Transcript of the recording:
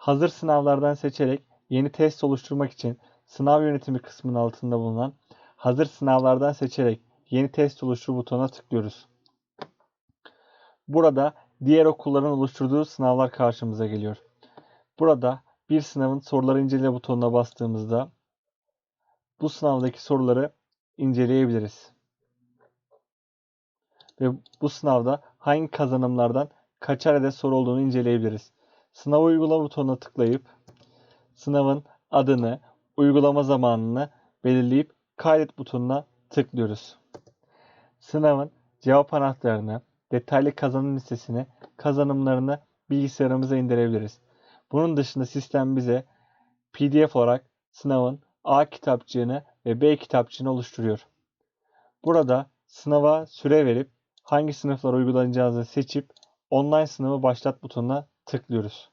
Hazır sınavlardan seçerek yeni test oluşturmak için sınav yönetimi kısmının altında bulunan Hazır sınavlardan seçerek yeni test oluştur butonuna tıklıyoruz. Burada diğer okulların oluşturduğu sınavlar karşımıza geliyor. Burada bir sınavın soruları incele butonuna bastığımızda bu sınavdaki soruları inceleyebiliriz. Ve bu sınavda hangi kazanımlardan kaçar adet soru olduğunu inceleyebiliriz. Sınav uygula butonuna tıklayıp sınavın adını, uygulama zamanını belirleyip kaydet butonuna tıklıyoruz. Sınavın cevap anahtarını, detaylı kazanım listesini, kazanımlarını bilgisayarımıza indirebiliriz. Bunun dışında sistem bize PDF olarak sınavın A kitapçığını ve B kitapçığını oluşturuyor. Burada sınava süre verip hangi sınıflara uygulanacağını seçip online sınavı başlat butonuna tıklıyoruz.